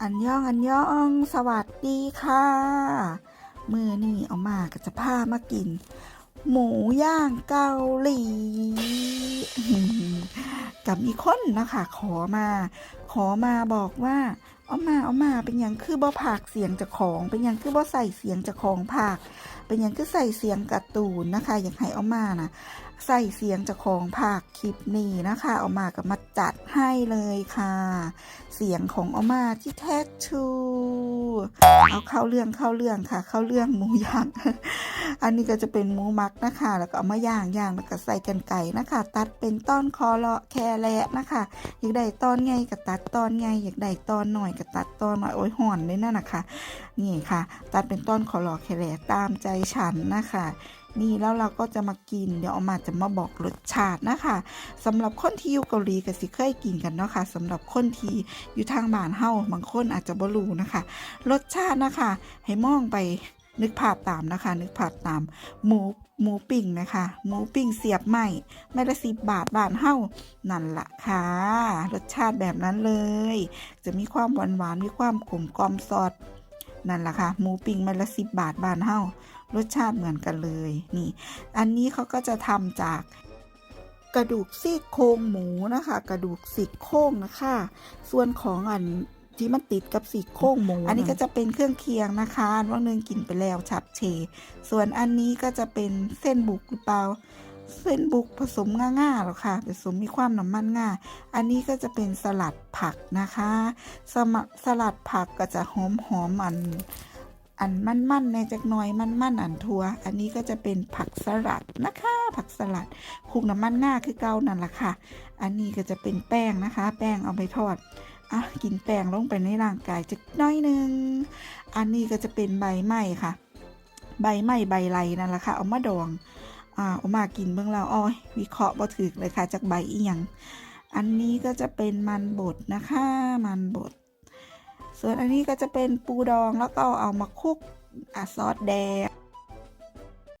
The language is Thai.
อันย่องอันย่องสวัสดีค่ะมือนี่เอามาก็จะพามากิน หมูย่างเกาหลี กับมีคนนะคะขอมา ขอมาบอกว่าเอามาเอามาเป็นอย่างคือบ่ผากเสียงจากของ เป็นอย่างคือบ่ใส่เสียงจากของผาก เป็นอย่างคือใส่เสียงการ์ตูนนะคะ อย่ากให้เอามานะใส่เสียงจากของผากคลิปนี้นะคะเอามากับมาจัดให้เลยค่ะ เสียงของเอามาที่แท้ชูเอาเข้าเรื่องเข้าเรื่องค่ะ เข้าเรื่องหมูย่าง อันนี้ก็จะเป็นหมูมักนะคะ แล้วก็เอามาย่างย่างแล้วก็ใส่กันไก่นะคะ ตัดเป็นต้อนคอเลาะแคแระนะคะ อยากได้ตอนไงก็ตัดตอนไงอยากได้ตอนหน่อยก็ตัดตอนหน่อยโอ้ยห่อนเลยนั่นนะคะนี่ค่ะ ตัดเป็นต้นคอเลาะแคแระตามใจฉันนะคะ นี่แล้วเราก็จะมากิน เดี๋ยวเอามาจะมาบอกรสชาตินะคะสำหรับคนที่อยู่เกาหลีก็สิเคยกินกันเนาะค่ะสำหรับคนที่อยู่ทางบ้านเฮาบางคนอาจจะบ่รู้นะคะ รสชาตินะคะ ให้มองไปนึกภาพตามนะคะ นึกภาพตาม หมูหมูปิ้งนะคะ หมูปิ้งเสียบไหมไม่ละสิบบาทบาทเฮ้านั่นละค่ะ รสชาติแบบนั้นเลย จะมีความหวานหวานมีความขมกลอมซอสนั่นละค่ะ หมูปิ้งไม่ละสิบบาทบาทเฮ้า รสชาติเหมือนกันเลยนี่ อันนี้เขาก็จะทำจากกระดูกซี่โครงหมูนะคะ กระดูกซี่โครงนะคะ ส่วนของอันที่มันติดกับซี่โครงหมู อันนี้ก็จะเป็นเครื่องเคียงนะคะอันว่าเนึงกินไปแล้วฉับเฉส่วนอันนี้ก็จะเป็นเส้นบุกหรือเปล่า เส้นบุกผสมง่าๆหรอค่ะ ผสมมีความน้ำมันง่า อันนี้ก็จะเป็นสลัดผักนะคะสมะสลัดผักก็จะหอมหอมๆอัน อันมันๆในจักหน่อยมันๆอันทัว อันนี้ก็จะเป็นผักสลัดนะคะ ผักสลัดคุกน้ำมันง่าคือเกานั่นแหละค่ะ อันนี้ก็จะเป็นแป้งนะคะ แป้งเอาไปทอดอะกินแป้งลงไปในร่างกายจักน้อยนึง อันนี้ก็จะเป็นใบไม้ค่ะ ใบไม้ใบไรนั่นแหละค่ะ เอามาดองอ่าเอามากินเบื้องเราอ้อยวิเคราะห์บ่ถึกเลยค่ะจากใบอีหยังอันนี้ก็จะเป็นมันบดนะคะ มันบด ส่วนอันนี้ก็จะเป็นปูดองแล้วก็เอามาคลุกอซอสแดง